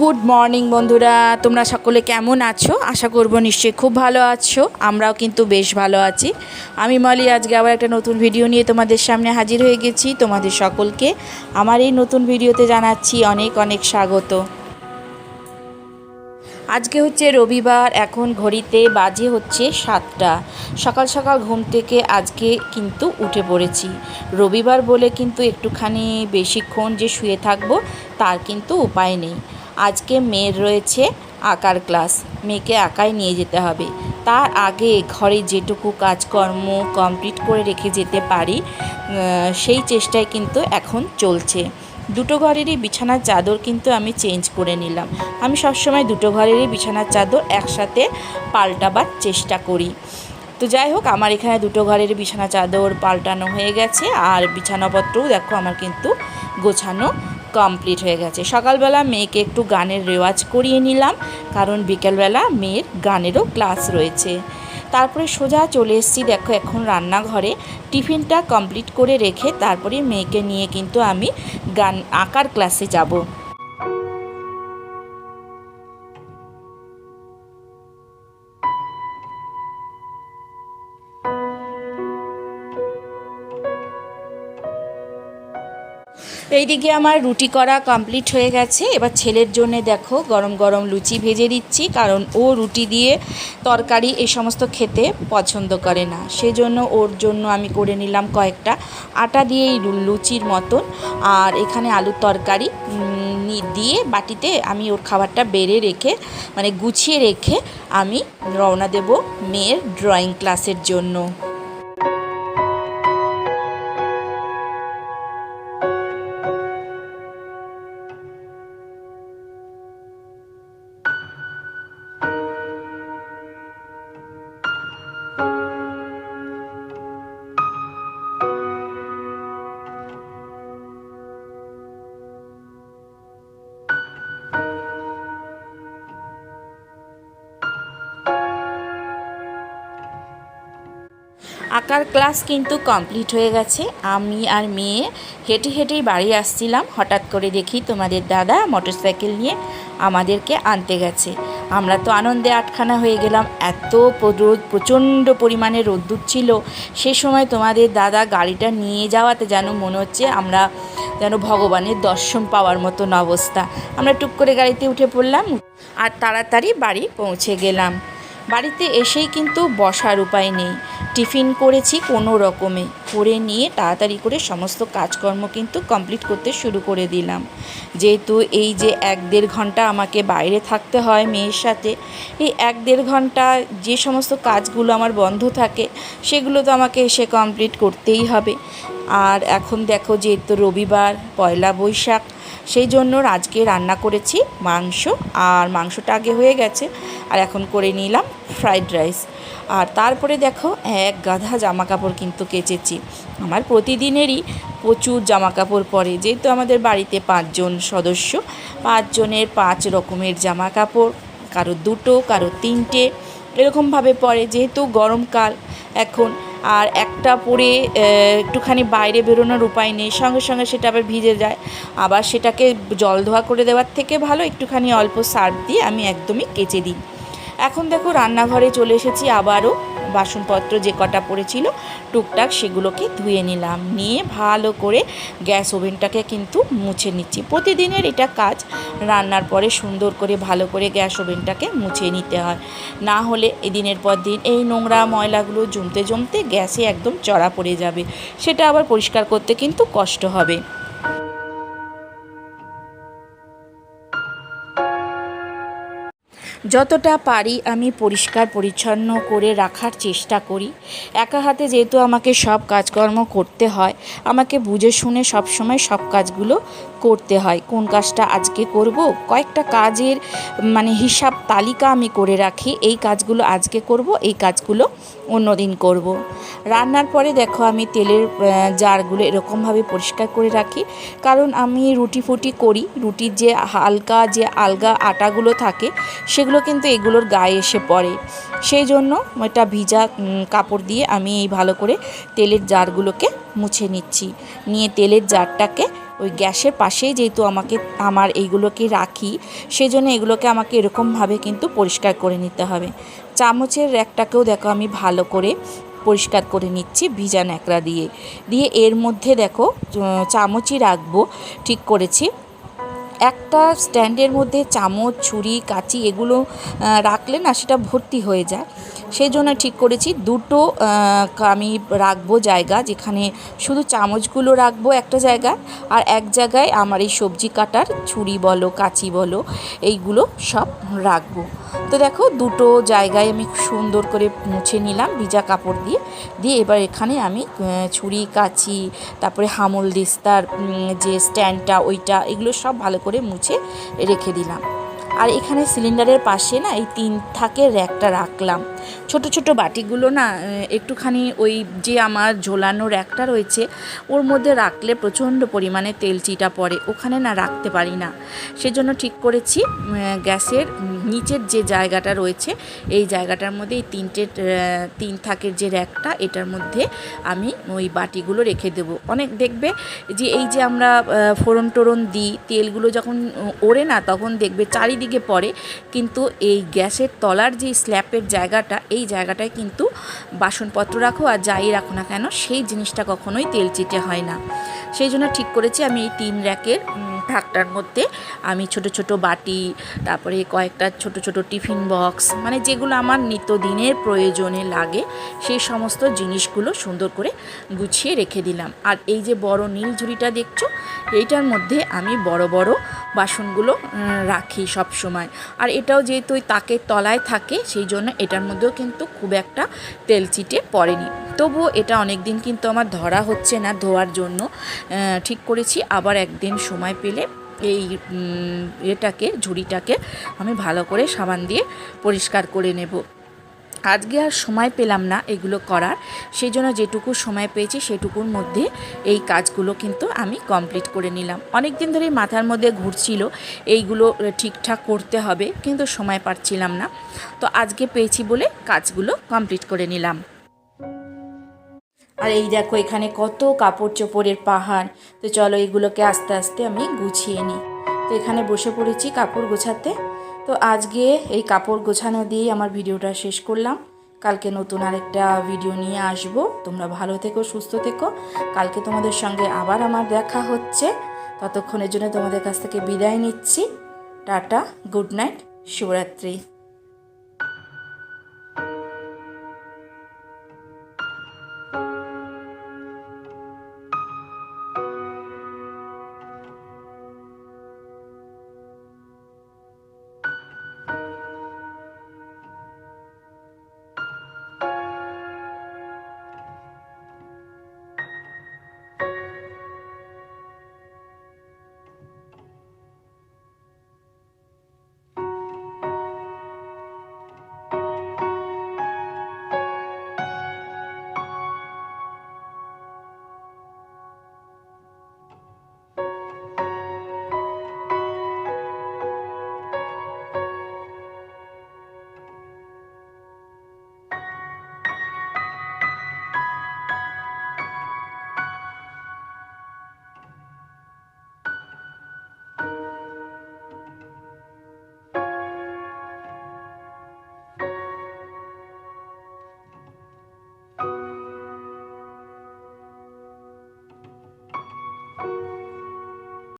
Good morning বন্ধুরা, তোমরা সকলে কেমন আছো? আশা করব নিশ্চয়ই খুব ভালো আছো, আমরাও কিন্তু বেশ ভালো আছি। আমি মলি, আজকে আবার একটা নতুন ভিডিও নিয়ে তোমাদের সামনে হাজির হয়ে গেছি। তোমাদের সকলকে আমার এই নতুন ভিডিওতে জানাচ্ছি অনেক অনেক স্বাগত। আজকে হচ্ছে রবিবার, এখন ঘড়িতে বাজে হচ্ছে সাতটা। সকাল সকাল ঘুম থেকে আজকে কিন্তু উঠে পড়েছি। রবিবার বলে কিন্তু একটুখানি বেশিক্ষণ যে শুয়ে থাকব, তার কিন্তু উপায় নেই। আজকে মেয়ের রয়েছে আঁকার ক্লাস। মেয়েকে আঁকায় নিয়ে যেতে হবে। তার আগে ঘরে যেটুকু কাজকর্ম কমপ্লিট করে রেখে যেতে পারি সেই চেষ্টায় কিন্তু এখন চলছে। দুটো ঘরেরই বিছানার চাদর কিন্তু আমি চেঞ্জ করে নিলাম। আমি সবসময় দুটো ঘরেরই বিছানার চাদর একসাথে পাল্টাবার চেষ্টা করি। তো যাই হোক, আমার এখানে দুটো ঘরের বিছানা চাদর পাল্টানো হয়ে গেছে, আর বিছানাপত্রও দেখো আমার কিন্তু গোছানো কমপ্লিট হয়ে গেছে। সকালবেলা মেয়েকে একটু গানের রেওয়াজ করিয়ে নিলাম, কারণ বিকেলবেলা মেয়ের গানেরও ক্লাস রয়েছে। তারপরে সোজা চলে এসেছি, দেখো এখন রান্নাঘরে। টিফিনটা কমপ্লিট করে রেখে তারপরে মেয়েকে নিয়ে কিন্তু আমি গান আঁকার ক্লাসে যাব। এইদিকে আমার রুটি করা কমপ্লিট হয়ে গেছে। এবার ছেলের জন্য দেখো গরম গরম লুচি ভেজে দিচ্ছি, কারণ ও রুটি দিয়ে তরকারি এই সমস্ত খেতে পছন্দ করে না। সেজন্য ওর জন্য আমি করে নিলাম কয়েকটা। আটা দিয়ে এই লুচির মতন, আর এখানে আলুর তরকারি দিয়ে বাটিতে আমি ওর খাবারটা বেড়ে রেখে মানে গুছিয়ে রেখে আমি রওনা দেব মেয়ের ড্রয়িং ক্লাসের জন্য। আঁকার ক্লাস কিন্তু কমপ্লিট হয়ে গেছে। আমি আর মেয়ে হেঁটে হেঁটেই বাড়ি আসছিলাম। হঠাৎ করে দেখি তোমাদের দাদা মোটরসাইকেল নিয়ে আমাদেরকে আনতে গেছে। আমরা তো আনন্দে আটখানা হয়ে গেলাম। এত রোদ প্রচণ্ড পরিমাণে রোদ্দুর ছিল। সে সময় তোমাদের দাদা গাড়িটা নিয়ে যাওয়াতে যেন মনে হচ্ছে আমরা যেন ভগবানের দর্শন পাওয়ার মতন অবস্থা। আমরা টুক করে গাড়িতে উঠে পড়লাম আর তাড়াতাড়ি বাড়ি পৌঁছে গেলাম। বাড়িতে এসেই কিন্তু বসার উপায় নেই। টিফিন করেছি কোনো রকমে। করে নিয়ে তাড়াতাড়ি করে সমস্ত কাজকর্ম কিন্তু কমপ্লিট করতে শুরু করে দিলাম। যেহেতু এই যে এক দেড় ঘণ্টা আমাকে বাইরে থাকতে হয় মেয়ের সাথে, এই এক দেড় ঘণ্টা যে সমস্ত কাজগুলো আমার বন্ধ থাকে, সেগুলো তো আমাকে এসে কমপ্লিট করতেই হবে। আর এখন দেখো যেহেতু রবিবার, পয়লা বৈশাখ, সেই জন্য আজকে রান্না করেছি মাংস আর মাংসটা আগে হয়ে গেছে আর এখন করে নিলাম ফ্রাইড রাইস। আর তারপরে দেখো এক গাধা জামা কাপড় কিন্তু কেচেছি। আমার প্রতিদিনেরই প্রচুর জামা কাপড় পরে, যেহেতু আমাদের বাড়িতে পাঁচজন সদস্য, পাঁচজনের পাঁচ রকমের জামা কাপড় কারও দুটো, কারও তিনটে, এরকমভাবে পরে, যেহেতু গরমকাল, এখন আর একটা পরে একটুখানি বাইরে বেরোনোর উপায় নেই। সঙ্গে সঙ্গে সেটা আবার ভিজে যায়। আবার সেটাকে জল ধোয়া করে দেওয়ার থেকে ভালো, একটুখানি অল্প সার্ফ দিয়ে আমি একদমই কেচে দিই। এখন দেখো, রান্নাঘরে চলে এসেছি আবারও। বাসনপত্র যে কটা পড়েছিল, টুকটাক সেগুলোকে ধুয়ে নিলাম। নিয়ে ভালো করে গ্যাস ওভেনটাকে কিন্তু মুছে নিচ্ছি। প্রতিদিনের এটা কাজ, রান্নার পরে সুন্দর করে ভালো করে গ্যাস ওভেনটাকে মুছে নিতে হয়। না হলে এদিনের পর দিন এই নোংরা ময়লাগুলো জমতে জমতে গ্যাসে একদম চড়া পড়ে যাবে। সেটা আবার পরিষ্কার করতে কিন্তু কষ্ট হবে। যতটা পারি আমি পরিষ্কার, পরিচ্ছন্ন করে রাখার চেষ্টা করি। একা হাতে যেহেতু আমাকে সব কাজকর্ম করতে হয়, আমাকে বুঝে শুনে সব সময় সব কাজগুলো করতে হয়। কোন কাজটা আজকে করব? কয়েকটা কাজের মানে হিসাব তালিকা আমি করে রাখি, এই কাজগুলো আজকে করব, এই কাজগুলো অন্য দিন করব। রান্নার পরে দেখো আমি তেলের জারগুলো এরকমভাবে পরিষ্কার করে রাখি। কারণ আমি রুটি ফুটি করি, রুটির যে হালকা, যে আলগা আটাগুলো থাকে, সেগুলো কিন্তু এগুলোর গায়ে এসে পড়ে। সেই জন্য এটা ভিজা কাপড় দিয়ে আমি এই ভালো করে তেলের জারগুলোকে মুছে নিচ্ছি। নিয়ে তেলের জারটাকে ওই গ্যাসের পাশেই যেহেতু আমাকে, আমার এইগুলোকে রাখি, সেই জন্য এগুলোকে আমাকে এরকমভাবে কিন্তু পরিষ্কার করে নিতে হবে। চামচের র্যাকটাকেও দেখো আমি ভালো করে পরিষ্কার করে নিচ্ছি ভিজা ন্যাকড়া দিয়ে। দিয়ে এর মধ্যে দেখো চামচই রাখব, ঠিক করেছি। একটা স্ট্যান্ডের মধ্যে চামচ ছুরি কাঁচি এগুলো রাখলে না সেটা ভর্তি হয়ে যায়। সেই জন্য ঠিক করেছি। দুটো আমি রাখব জায়গা যেখানে শুধু চামচগুলো রাখব একটা জায়গায় আর এক জায়গায় আমার এই সবজি কাটার, ছুরি বলো, কাঁচি বলো, এইগুলো সব রাখব। তো দেখো দুটো জায়গায় আমি সুন্দর করে মুছে নিলাম ভিজা কাপড় দিয়ে। দিয়ে এবার এখানে আমি ছুরি, কাঁচি, তারপরে হামল দিস্তার যে স্ট্যান্ডটা, ওইটা, এগুলো সব ভালো করে মুছে রেখে দিলাম। আর এখানে সিলিন্ডারের পাশে না এই তিন থাকে র্যাকটা রাখলাম। ছোট ছোট বাটিগুলো না একটুখানি ওই যে আমার ঝোলানো র্যাকটা রয়েছে, ওর মধ্যে রাখলে প্রচণ্ড পরিমাণে তেল চিটা পড়ে। ওখানে না রাখতে পারি না। সেজন্য ঠিক করেছি গ্যাসের নিচের যে জায়গাটা রয়েছে, এই জায়গাটার মধ্যে এই তিনটে তিন থাকের যে র্যাকটা, এটার মধ্যে আমি ওই বাটিগুলো রেখে দেবো। অনেক দেখবে যে এই যে আমরা ফোড়ন টোড়ন দিই, তেলগুলো যখন ওড়ে না, তখন দেখবে চারিদিকে পড়ে। কিন্তু এই গ্যাসের তলার যে স্ল্যাপের জায়গাটা, এই জায়গাটায় কিন্তু বাসনপত্র রাখো আর যাই রাখো না কেন, সেই জিনিসটা কখনোই তেল চিটে হয় না। সেই জন্য ঠিক করেছি আমি এই তিন র্যাকের ঢাকটার মধ্যে আমি ছোট ছোট বাটি, তারপরে কয়েকটা ছোট ছোট টিফিন বক্স মানে যেগুলো আমার নিত্যদিনের প্রয়োজনে লাগে, সেই সমস্ত জিনিসগুলো সুন্দর করে গুছিয়ে রেখে দিলাম। আর এই যে বড় নীল ঝুড়িটা দেখছ, এইটার মধ্যে আমি বড় বড় বাসনগুলো রাখি সব সময় আর এটাও যেহেতু ওই তাকের তলায় থাকে, সেই জন্য এটার মধ্যেও কিন্তু খুব একটা তেল চিটে পড়েনি। তবুও এটা অনেক দিন কিন্তু আমার ধরা হচ্ছে না ধোয়ার জন্য। ঠিক করেছি, আবার একদিন সময় পেলে এই এটাকে, ঝুড়িটাকে আমি ভালো করে সাবান দিয়ে পরিষ্কার করে নেব। আজকে আর সময় পেলাম না এগুলো করার সেই জন্য যেটুকু সময় পেয়েছি সেটুকুর মধ্যে এই কাজগুলো কিন্তু আমি কমপ্লিট করে নিলাম। অনেক দিন ধরেই মাথার মধ্যে ঘুরছিল, এইগুলো ঠিকঠাক করতে হবে, কিন্তু সময় পাচ্ছিলাম না। তো আজকে পেয়েছি বলে কাজগুলো কমপ্লিট করে নিলাম। আর এই দেখো এখানে কত কাপড় চোপড়ের পাহাড়। তো চলো এগুলোকে আস্তে আস্তে আমি গুছিয়ে নিই। তো এখানে বসে পড়েছি কাপড় গোছাতে। তো আজকে এই কাপড় গোছানো দিয়েই আমার ভিডিওটা শেষ করলাম। কালকে নতুন আরেকটা ভিডিও নিয়ে আসব। তোমরা ভালো থেকো, সুস্থ থেকো। কালকে তোমাদের সঙ্গে আবার আমার দেখা হচ্ছে। ততক্ষণের জন্য তোমাদের কাছ থেকে বিদায় নিচ্ছি। Tata, good night Shivratri